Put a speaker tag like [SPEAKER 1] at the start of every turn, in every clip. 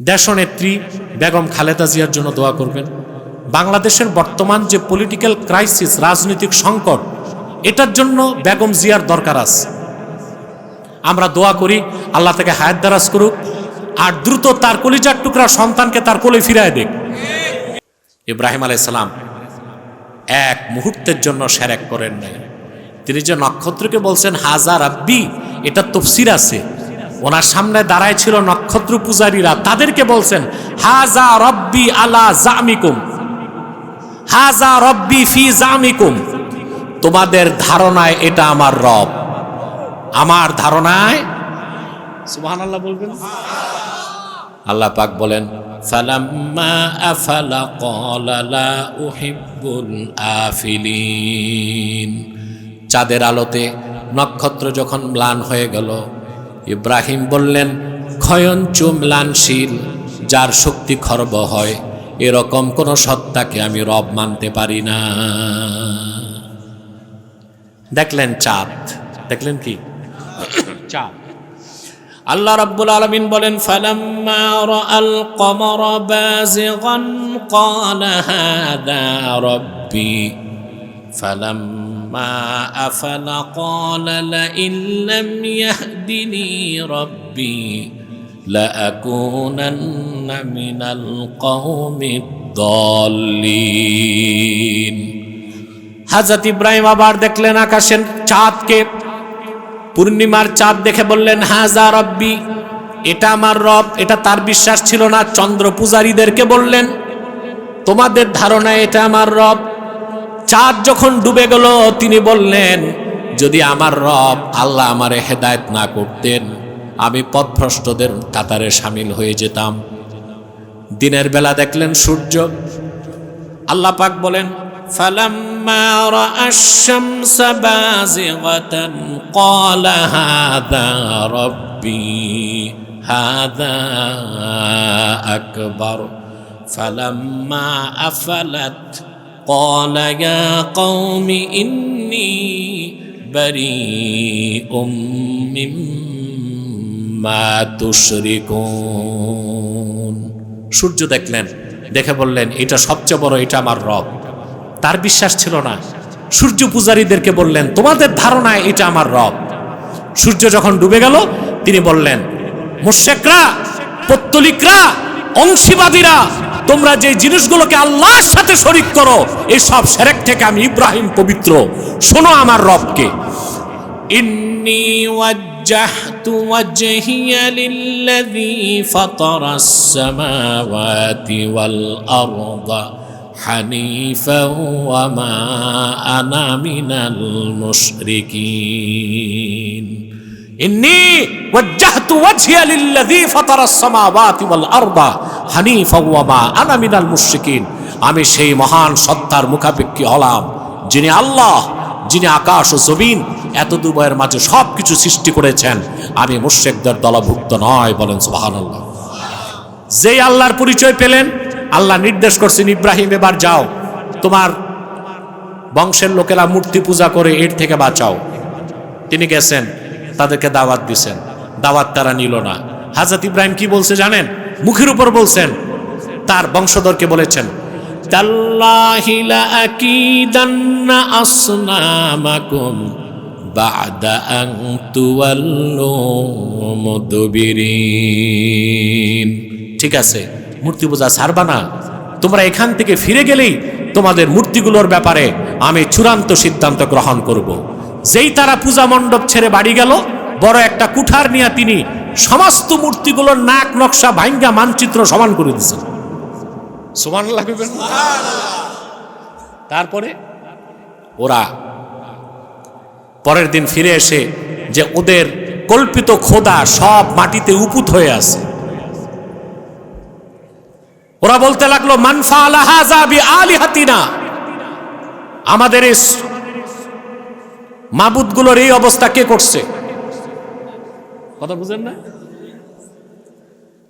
[SPEAKER 1] দেশনেত্রী বেগম খালেদা জিয়ার জন্য দোয়া করবেন। বাংলাদেশের বর্তমান যে পলিটিক্যাল ক্রাইসিস রাজনৈতিক সংকট, এটার জন্য বেগম জিয়ার দরকার আছে। আমরা দোয়া করি আল্লাহ থেকে হায়াত দারাজ করুক আর দ্রুত তার কলিজার টুকরা সন্তানকে তার কোলে ফিরায় দেখ ইব্রাহিম আলাইসালাম এক মুহূর্তের জন্য সেরেক করেন নাই। তিনি যে নক্ষত্রকে বলছেন হাজার আব্বি এটা তফসির আছে। ওনার সামনে দাঁড়ায় ছিল নক্ষত্র পূজারীরা। তাদেরকে বলছেন, হাজা রব্বি আলা জামিকুম। হাজা রব্বি ফি জামিকুম। তোমাদের ধারণায় এটা আমার রব। আমার ধারণায় সুবহানাল্লাহ বলবেন। আল্লাহ পাক বলেন, ফালাম্মা আফালা ক্বালা লা উহিব্বুল আফিলিন। চাঁদের আলোতে নক্ষত্র যখন ম্লান হয়ে গেল ইব্রাহিম বললেন ক্ষয়ঞ্চু ম্লানশীল যার শক্তি খর্ব হয়, এরকম কোন সত্তাকে আমি রব মানতে পারি না। দেখলেন চাঁদ। দেখলেন কি? চাঁদ। আল্লাহ রাব্বুল আলামিন বলেন, ফালাম্মা রাআল কমর বাযিগান, ক্বালা হাদা রাব্বি, ফালাম্মা আফালা ক্বালা লাইন লাম ইয়াহদিনি রাব্বি لأكونن من القوم الضالين হাজরত ইব্রাহিম আবার দেখলেন আকাশের চাঁদকে পূর্ণিমার চাঁদ দেখে বললেন হাজা রব্বি এটা আমার রব এটা তার বিশ্বাস ছিল না চন্দ্র পূজারীদেরকে বললেন তোমাদের ধারণায় এটা আমার রব চাঁদ যখন ডুবে গেল তিনি বললেন যদি আমার রব আল্লাহ আমারে হেদায়েত না করতেন আমি পথভ্রষ্টদের কাতারে সামিল হয়ে যেতাম দিনের বেলা দেখলেন সূর্য আল্লাহ পাক বলেন فلما راى الشمس بازغه قال هذا ربي هذا اكبر فلما افلت قال يا قوم اني بريء مما تشركون সূর্য দেখলেন দেখে বললেন এটা সবচেয়ে বড় এটা আমার রব তার বিশ্বাস ছিল না সূর্য পূজারীদেরকে বললেন তোমাদের ধারণায় এটা আমার রব সূর্য যখন ডুবে গেল তিনি বললেন মুশেকরা পত্তলিকরা অংশীবাদীরা তোমরা যে জিনিসগুলোকে আল্লাহর সাথে শরিক করো এই সব সেরেক থেকে আমি ইব্রাহিম পবিত্র শোনো আমার রবকে إني وجهت وجهي للذي فطر السماوات والأرض حنيفا وما أنا من المشركين ইন্নি ওয়াজ্জাহতু ওয়াজহিয়া লিল্লাযী ফাতারাস সামাওয়াতি ওয়াল আরদা হানিফা ওয়া মা আনা মিনাল মুশরিকিন। আমি সেই মহান সত্তার মুখাপেক্ষি হলাম, যিনি আল্লাহ, যিনি আকাশ ও জমিন, এত দুবয়ের মাঝে সব কিছু সৃষ্টি করেছেন। আমি মুর্শেকদের দলভুক্ত নয়, বলেন সোহান আল্লাহ যেই আল্লাহর পরিচয় পেলেন, আল্লাহ নির্দেশ করছেন, ইব্রাহিম, এবার যাও। তোমার বংশের লোকেরা মূর্তি পূজা করে এর থেকে বাঁচাও। তিনি গেছেন। তাদেরকে দাওয়াত দিছেন। দাওয়াত তারা নিল না। হাজরত ইব্রাহিম কি বলছে জানেন? মুখের উপর বলছেন। তার বংশধরকে বলেছেন ঠিক আছে, মূর্তি পূজা ছাড়বা না। তোমরা এখান থেকে ফিরে গেলেই তোমাদের মূর্তিগুলোর ব্যাপারে আমি চূড়ান্ত সিদ্ধান্ত গ্রহণ করব। যেই তারা পূজা মণ্ডপ ছেড়ে বাড়ি গেল, বড় একটা কুঠার নিয়ে তিনি সমস্ত মূর্তিগুলোর নাক নকশা ভাঙ্গা মানচিত্র সমান করে দিয়েছেন। সমান লাগবে তারপরে ওরা পরের দিন ফিরে এসে যে ওদের কল্পিত খোদা সব মাটিতে উপুত হয়ে আছে। ওরা বলতে লাগল মানফা আলাহাজাবি আলি হাতিনা আমাদের মাবুদগুলোর এই অবস্থা কে করছে? কথা বুঝেন না?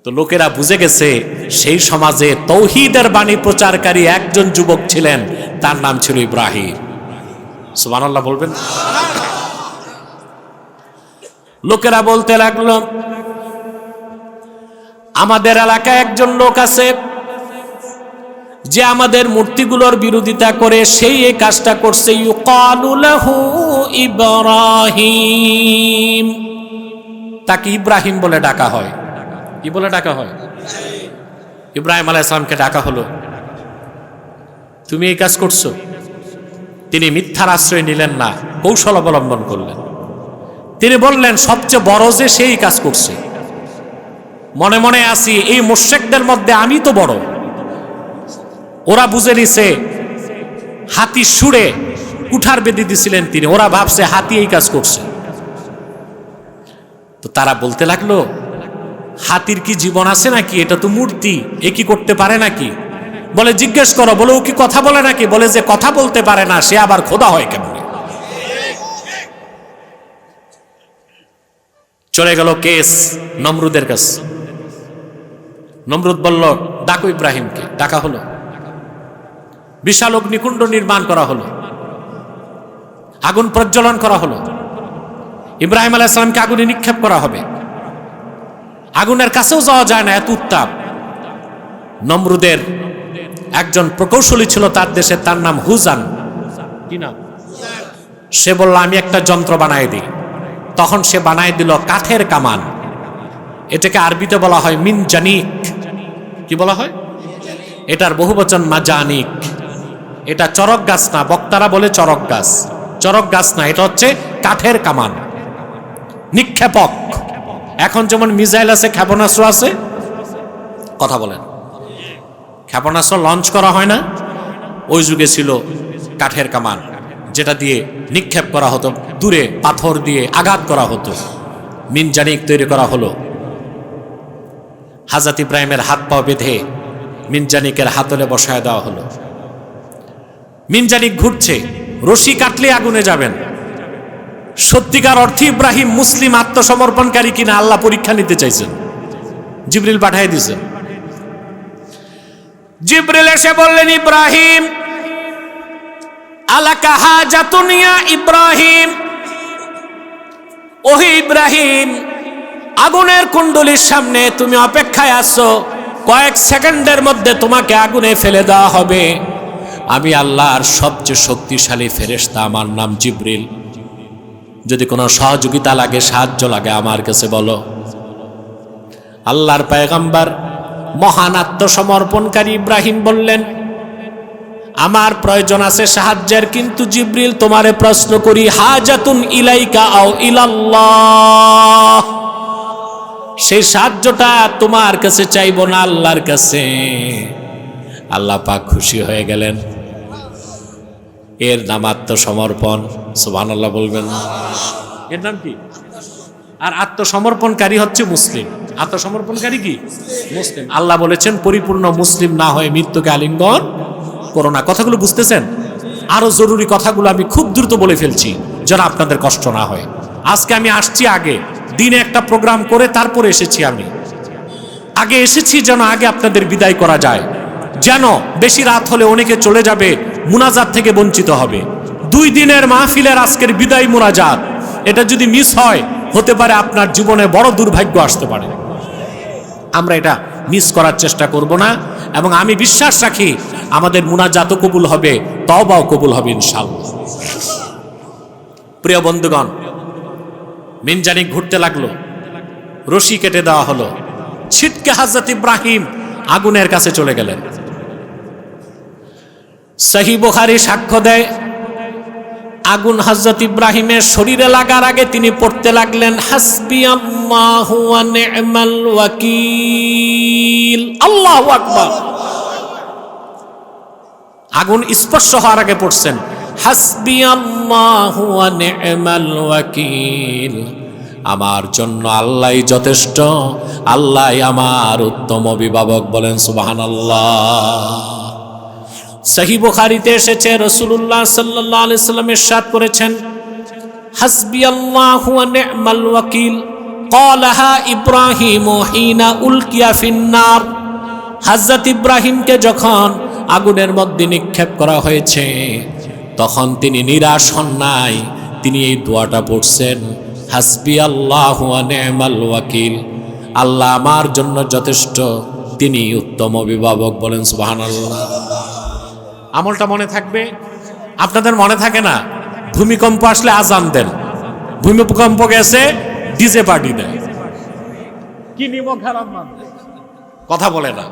[SPEAKER 1] তো লোকেরা বুঝে গেছে সেই সমাজে তৌহিদের বাণী প্রচারকারী একজন যুবক ছিলেন তার নাম ছিল ইব্রাহিম। সুবহানাল্লাহ বলবেন? লোকেরা বলতে লাগল আমাদের এলাকায় একজন লোক আছে যে আমাদের মূর্তিগুলোর বিরোধিতা করে সেই এই কাজটা করছে ইব্রাহিম। তাকে ইব্রাহিম বলে ডাকা হয়। কি বলে ডাকা হয়? ইব্রাহিম আলাইসালামকে ডাকা হলো। তুমি এই কাজ করছ। তিনি মিথ্যার আশ্রয় নিলেন না, কৌশল অবলম্বন করলেন। তিনি বললেন, সবচেয়ে বড় যে সেই কাজ করছে। মনে মনে আসি, এই মোশেকদের মধ্যে আমি তো বড়। ওরা বুঝে নিছে, হাতি সুরে কুঠার বেঁধে দিছিলেন তিনি। ওরা ভাবছে, হাতি এই কাজ করছে। তো তারা বলতে লাগল, হাতির কি জীবন আছে নাকি? এটা তো মূর্তি, এ কি করতে পারে নাকি? বলে, জিজ্ঞেস করো। বলে, ও কি কথা বলে নাকি? বলে, যে কথা বলতে পারে না, সে আবার খোদা হয় কেমনে? চলে গেল কেস নমরুদের কাছে। নমরুদ বলল, ডাকো ইব্রাহিমকে। ডাকা হলো। বিশাল অগ্নিকুণ্ড নির্মাণ করা হলো। আগুন প্রজ্বলন করা হলো। ইব্রাহিম আলাইসালামকে আগুনে নিক্ষেপ করা হবে। আগুনের কাছেও যাওয়া যায় না এত উত্তাপ। নমরুদের একজন প্রকৌশলী ছিল তার দেশে তার নাম হুজান। কি নাম? সে বলল আমি একটা যন্ত্র বানাই দিই। তখন সে বানাই দিল কাঠের কামান। এটাকে আরবিতে বলা হয় মিন জানিক কি বলা হয়? এটার বহুবচন মাজানিক। এটা চরক গাছ না, বক্তারা বলে চরক গাছ। চরক গাছ না, এটা হচ্ছে কাঠের কামান। নিক্ষেপক। এখন যেমন মিসাইল আছে, ক্ষেপণাস্ত্র আছে, কথা বলেন। ক্ষেপণাস্ত্র লঞ্চ করা হয় না, ওই যুগে ছিল কাঠের কামান, যেটা দিয়ে নিক্ষেপ করা হতো, দূরে পাথর দিয়ে আঘাত করা হতো। মিনজানিক তৈরি করা হলো। হাজাত ইব্রাহিমের হাত পা বেঁধে মিনজানিকের হাতলে বসায় দেওয়া হলো। মিনজানিক ঘুরছে, রশি কাটলে আগুনে যাবেন। সত্যিকার অর্থে ইব্রাহিম মুসলিম আত্মসমর্পণকারী কিনা আল্লাহ পরীক্ষা নিতে চাইছেন। জিবরিল পাঠাই দিয়েছেন। জিবরিল এসে বললেন, ইব্রাহিম, আলাকা হাজাতুনিয়া ইব্রাহিম, ওহে ইব্রাহিম, আগুনের কুণ্ডলির সামনে তুমি অপেক্ষায় আছো, কয়েক সেকেন্ডের মধ্যে তোমাকে আগুনে ফেলে দেওয়া হবে। আমি আল্লাহর সবচেয়ে শক্তিশালী ফেরেশতা, আমার নাম জিব্রিল। যদি কোনো সহযোগিতা লাগে, সাহায্য লাগে, আমার কাছে বলো। আল্লাহর পায়গাম্বার, মহান আত্মসমর্পণকারী ইব্রাহিম বললেন, আমার প্রয়োজন আছে সাহায্যের, কিন্তু জিব্রিল তোমারে প্রশ্ন করি, হাজাতুন ইলাইকা আও ইলাল্লাহ। সেই সাহায্যটা তোমার কাছে চাইব না, আল্লাহর কাছে। আল্লাহ পাক খুশি হয়ে গেলেন। এর নাম আত্মসমর্পণ। সুবহান আল্লাহ বলবেন। এর নাম কি? আর আত্মসমর্পণকারী হচ্ছে মুসলিম। আত্মসমর্পণকারী কি? মুসলিম। আল্লাহ বলেছেন, পরিপূর্ণ মুসলিম না হয়ে মৃত্যুকে আলিঙ্গন করো না। কথাগুলো বুঝতেছেন? আরও জরুরি কথাগুলো আমি খুব দ্রুত বলে ফেলছি যেন আপনাদের কষ্ট না হয়। আজকে আমি আসছি আগে। দিনে একটা প্রোগ্রাম করে তারপরে এসেছি আমি। আগে এসেছি যেন আগে আপনাদের বিদায় করা যায়। যেন বেশি রাত হলে অনেকে চলে যাবে মুনাজাত থেকে বঞ্চিত হবে। দুই দিনের মাহফিলের আজকের বিদায় মুনাজাত। এটা যদি মিস হয়, হতে পারে আপনার জীবনে বড় দুর্ভাগ্য আসতে পারে। আমরা এটা মিস করার চেষ্টা করব না এবং আমি বিশ্বাস রাখি, আমাদের মুনাজাতও কবুল হবে তবাও কবুল হবে ইনশাল্লাহ প্রিয় বন্ধুগণ, মিনজানি ঘুরতে লাগল। রশি কেটে দেওয়া হলো। ছিটকে হাজরত ইব্রাহিম আগুনের কাছে চলে গেলেন। সহি বুখারি সাক্ষ্য দেয়, আগুন হজরত ইব্রাহিমের শরীরে লাগার আগে তিনি পড়তে লাগলেন, হাসবি আল্লাহু ওয়া ওয়াকিল। আল্লাহু আকবার। আগুন স্পর্শ হওয়ার আগে পড়ছেন, হাসবি আল্লাহু ওয়াকিল। আমার জন্য আল্লাহই যথেষ্ট, আল্লাহ আমার উত্তম অভিভাবক বলেন, সুবহানাল্লাহ। সাহি বুখারিতে এসেছে রসুল্লাহ সাল্লাহ আলাইস্লামের সাদ করেছেন হাসবি আল্লাহ ওয়াকিল। কলাহা ইব্রাহিম হিনা উলকিয়া ফিন্নার। হাজরত ইব্রাহিমকে যখন আগুনের মধ্যে নিক্ষেপ করা হয়েছে, তখন তিনি নিরাশ হন নাই, তিনি এই দোয়াটা পড়ছেন হাসবি আল্লাহ নেমাল ওয়াকিল। আল্লাহ আমার জন্য যথেষ্ট, তিনি উত্তম অভিভাবক বলেন সুবাহান আল্লাহ আমলটা মনে থাকবে? আপনাদের মনে থাকে না? ভূমিকম্প আসলে আজান দেন। ভূমিকম্প গেছে ডিজে পার্টি দেয় কি নিমক কথা বলে না।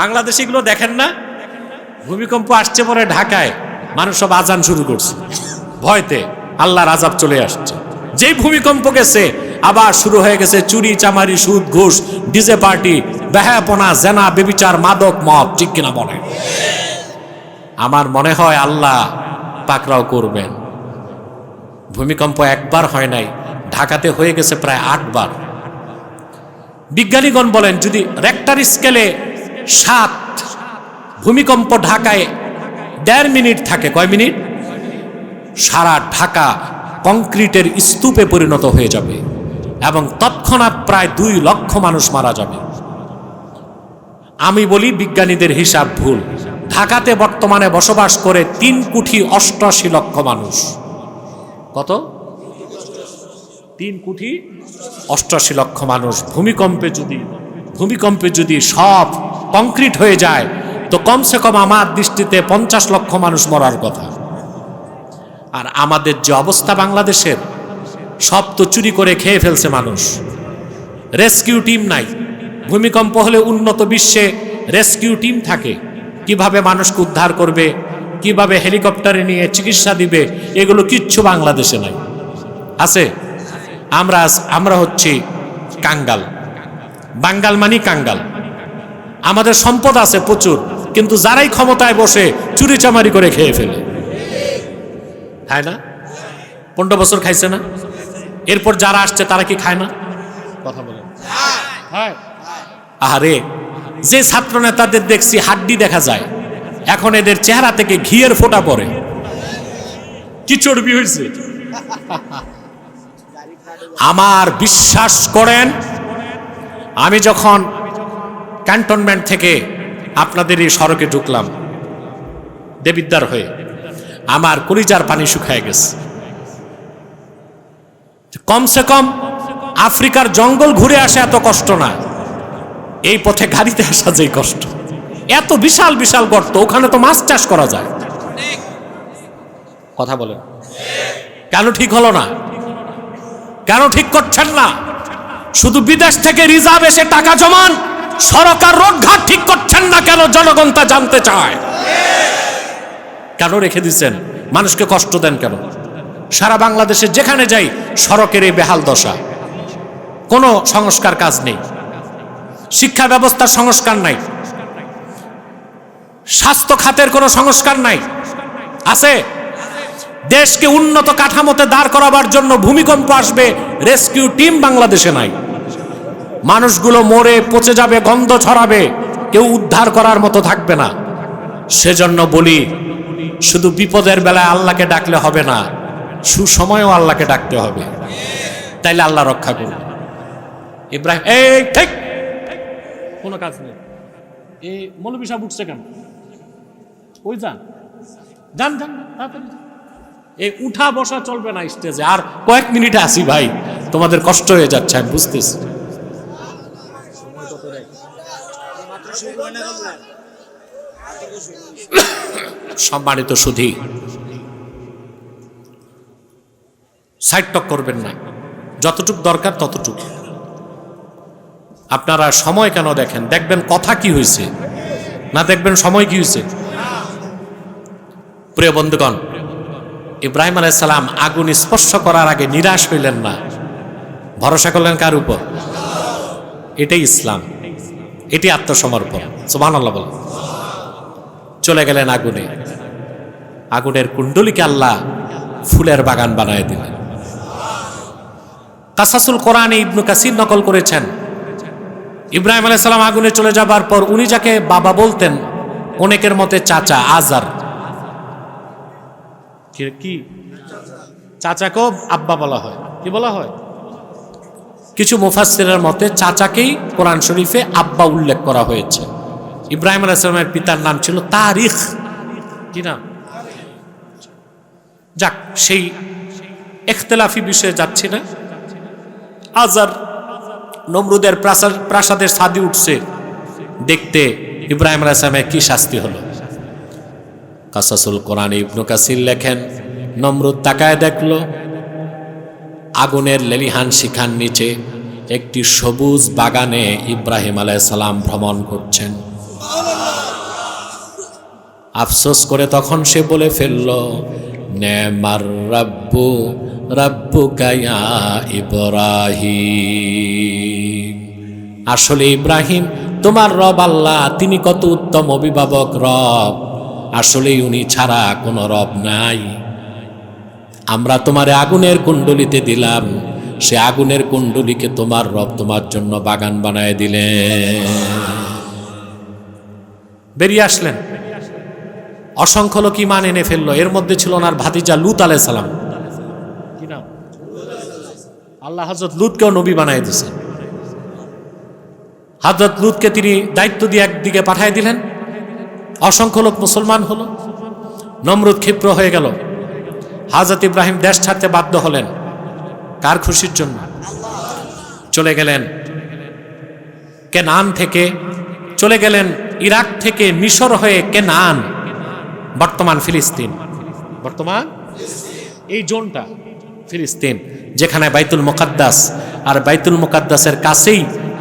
[SPEAKER 1] বাংলাদেশে এগুলো দেখেন না? ভূমিকম্প আসছে পরে ঢাকায় মানুষ সব আজান শুরু করছে। ভয়তে আল্লাহর আজাব চলে আসছে। যেই ভূমিকম্প গেছে আবার শুরু হয়ে গেছে চুরি চামারি সুদ ঘুষ ডিজে পার্টি বেহাপনা জেনা বেবিচার মাদক মদ ঠিক কিনা বলে আমার মনে হয় আল্লাহ পাকরাও করবেন। ভূমিকম্প একবার হয় নাই, ঢাকাতে হয়ে গেছে প্রায় আটবার। বিজ্ঞানীগণ বলেন, যদি রেক্টার স্কেলে সাত ভূমিকম্প ঢাকায় দেড় মিনিট থাকে, কয় মিনিট? সারা ঢাকা কংক্রিটের স্তূপে পরিণত হয়ে যাবে এবং তৎক্ষণাৎ প্রায় দুই লক্ষ মানুষ মারা যাবে। আমি বলি বিজ্ঞানীদের হিসাব ভুল। ঢাকাতে বর্তমানে বসবাস করে তিন কোটি অষ্টআশি লক্ষ মানুষ। কত? তিন কোটি অষ্টআশি লক্ষ মানুষ। ভূমিকম্পে যদি ভূমিকম্পে যদি সব কংক্রিট হয়ে যায়, তো কমসে কম আমার দৃষ্টিতে পঞ্চাশ লক্ষ মানুষ মরার কথা। আর আমাদের যে অবস্থা বাংলাদেশের, সব তো চুরি করে খেয়ে ফেলছে মানুষ। রেস্কিউ টিম নাই। ভূমিকম্প হলে উন্নত বিশ্বে রেস্কিউ টিম থাকে। কীভাবে মানুষকে উদ্ধার করবে কীভাবে হেলিকপ্টারে নিয়ে চিকিৎসা দিবে এগুলো কিচ্ছু বাংলাদেশে নাই। আছে? আমরা আমরা হচ্ছি কাঙ্গাল। বাঙ্গাল মানি কাঙ্গাল। আমাদের সম্পদ আছে প্রচুর কিন্তু যারাই ক্ষমতায় বসে চুরি চামারি করে খেয়ে ফেলে। খায় না? পনেরো বছর খাইছে না? এরপর যারা আসছে তারা কি খায় না? কথা বলেন। আরে যে ছাত্র নেতাদের দেখছি হাড্ডি দেখা যায়, এখন এদের চেহারা থেকে ঘিয়ের ফোঁটা পড়ে। কি চর্বি হয়েছে? আমার বিশ্বাস করেন, আমি যখন ক্যান্টনমেন্ট থেকে আপনাদের এই সড়কে ঢুকলাম, দেবিদ্বার হয়ে, আমার কলিজার পানি শুকায় গেছে। কমসে কম আফ্রিকার জঙ্গল ঘুরে আসা এত কষ্ট না। এই পথে গাড়িতে আসা যেই কষ্ট। এত বিশাল বিশাল গর্ত, ওখানে তো মাছ চাষ করা যায়। কথা বলেন। কেন ঠিক হলো না? কেন ঠিক করছেন না? শুধু বিদেশ থেকে রিজার্ভ এসে টাকা জমান সরকার রোডঘাট ঠিক করছেন না কেন জনগণ তা জানতে চায়? কেন রেখে দিচ্ছেন? মানুষকে কষ্ট দেন কেন? সারা বাংলাদেশে যেখানে যাই, সড়কের এই বেহাল দশা। কোনো সংস্কার কাজ নেই। শিক্ষা ব্যবস্থার সংস্কার নাই। স্বাস্থ্য খাতের কোনো সংস্কার নাই। আছে? দেশকে উন্নত কাঠামোতে দাঁড় করাবার জন্য ভূমিকম্প আসবে, রেস্কিউ টিম বাংলাদেশে নাই। মানুষগুলো মরে, পচে যাবে, গন্ধ ছড়াবে, কেউ উদ্ধার করার মতো থাকবে না। সেজন্য বলি, শুধু বিপদের বেলায় আল্লাহকে ডাকলে হবে না, সুসময়ও আল্লাহকে ডাকতে হবে। তাইলে আল্লাহ রক্ষা করবে ইব্রাহিম এই, ঠিক। কোনো কাজ নেই। এই মৌলবী সাহেব উঠছে কেন? ওই যান? যান যান এই উঠা বসা চলবে না স্টেজে। আর কয়েক মিনিটে আসি ভাই। তোমাদের কষ্ট হয়ে যাচ্ছে, আমি বুঝতেছি। সম্মানিত সুধী সাইড টক করবেন না। যতটুক দরকার ততটুক। আপনারা সময় কেন দেখেন? দেখবেন কথা কি হয়েছে না দেখবেন সময় কি হয়েছে প্রিয় বন্ধুগণ, ইব্রাহিম আলাইসালাম আগুন স্পর্শ করার আগে নিরাশ হইলেন না। ভরসা করলেন কার উপর? এটাই ইসলাম। এটি আত্মসমর্পণ। সুবাহ বলেন। চলে গেলেন আগুনে। আগুনের কুণ্ডলিকে আল্লাহ ফুলের বাগান বানায় দিলেন। কাসাসুল কোরআনে ইবনু কাসির নকল করেছেন। ইব্রাহিম আলাইসালাম আগুনে চলে যাবার পর উনি যাকে বাবা বলতেন, অনেকের মতে চাচা আজার। কি- চাচাকেও আব্বা বলা হয়। কি বলা হয়? কিছু মুফাসসিরের মতে চাচাকেই কোরআন শরীফে আব্বা উল্লেখ করা হয়েছে। ইব্রাহিম আলাইসালামের পিতার নাম ছিল তারিখ। কি নাম? যাক, সেই এখতলাফি বিষয়ে যাচ্ছি না। আজার নমরুদের প্রাসাদ- প্রাসাদের ছাদি উঠছে। দেখতে ইব্রাহিম আলাইসলামের কি শাস্তি হলো? কাসাসুল কোরআন ইবনু কাসির লেখেন, নমরুদ তাকায় দেখল, আগুনের লেলিহান শিখার নিচে একটি সবুজ বাগানে ইব্রাহিম আলাইসালাম ভ্রমণ করছেন। আফসোস করে তখন সে বলে ফেলল নেমার রাব্বু রাব্বু কায়া ইব্রাহিম। আসলে ইব্রাহিম, তোমার রব আল্লাহ, তিনি কত উত্তম অভিভাবক রব। আসলে উনি ছাড়া কোনো রব নাই। আমরা তোমারে আগুনের কুণ্ডলিতে দিলাম। সে আগুনের কুণ্ডলিকে তোমার রব তোমার জন্য বাগান বানায় দিলেন। বেরিয়ে আসলেন। অসংখ্য লোক ইমান এনে ফেলল। এর মধ্যে ছিল ওনার ভাতিজা লুত আলাই সালাম। আল্লাহ হজরত লুতকেও নবী বানাই দিছে। হজরত লুতকে তিনি দায়িত্ব দিয়ে একদিকে পাঠাই দিলেন। অসংখ্য লোক মুসলমান হলো। নমরুদ ক্ষিপ্র হয়ে গেল। হাজরত ইব্রাহিম দেশ ছাড়তে বাধ্য হলেন। কার খুশির জন্য? চলে গেলেন। কেনান থেকে চলে গেলেন ইরাক থেকে মিশর হয়ে কেনান, বর্তমান ফিলিস্তিন। বর্তমান? এই জোনটা। ফিলিস্তিন, যেখানে বাইতুল মোকাদ্দাস, আর বাইতুল মোকাদ্দাসের কাছেই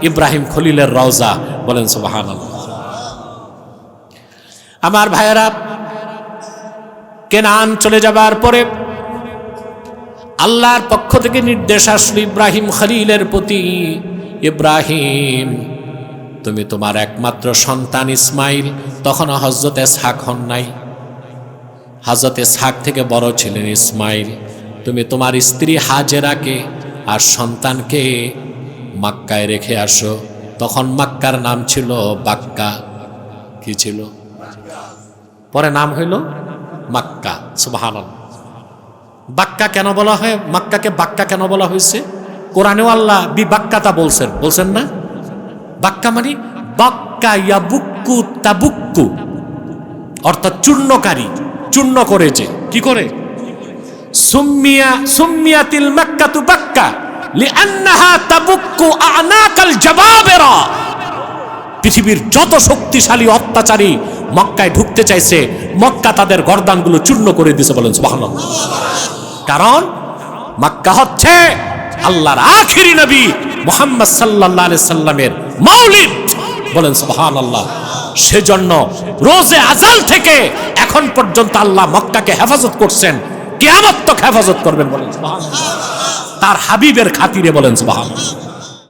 [SPEAKER 1] ইব্রাহিম খলিলের রওজা, বলেন সুবাহান আমার ভাইয়েরা, কেনান চলে যাবার পরে আল্লাহর পক্ষ থেকে নির্দেশ আসলো ইব্রাহিম খলিলের প্রতি, ইব্রাহিম, তুমি তোমার একমাত্র সন্তান ইসমাইল তখন হজরত এসহাক হন নাই। হজরত এসহাক থেকে বড় ছিলেন ইসমাইল। তুমি তোমার স্ত্রী হাজেরাকে আর সন্তানকে মাক্কায় রেখে আসো। তখন মাক্কার নাম ছিল বাক্কা। কি ছিল? পরে নাম হইল মাক্কা। সুবাহান বাক্কা কেন বলা হয়? মাক্কাকে বাক্কা কেন বলা হয়েছে? কোরআনেও আল্লাহ বি বাক্কাতা বলছেন। বলছেন না? বাক্কা মানে বাক্কা ইয়াবুক্কু তাবুক্কু। অর্থাৎ চূর্ণকারী, চূর্ণ করে যে। কি করে? সুম্মিয়া পৃথিবীর যত শক্তিশালী অত্যাচারী মক্কায় ঢুকতে চাইছে, মক্কা তাদের গর্দানগুলো চূর্ণ করে দিছে বলেন, সুবহানাল্লাহ। কারণ মক্কা হচ্ছে আল্লাহর আখিরি নবী মুহাম্মদ সাল্লাল্লাহু আলাইহি সাল্লামের মাউলিদ বলেন, সুবহানাল্লাহ। সেজন্য রোজে আজাল থেকে এখন পর্যন্ত আল্লাহ মক্কাকে হেফাজত করছেন। কিয়ামত তো হেফাজত করবেন বলেন তার হাবিবের খাতিরে বলেন সুবহানাল্লাহ।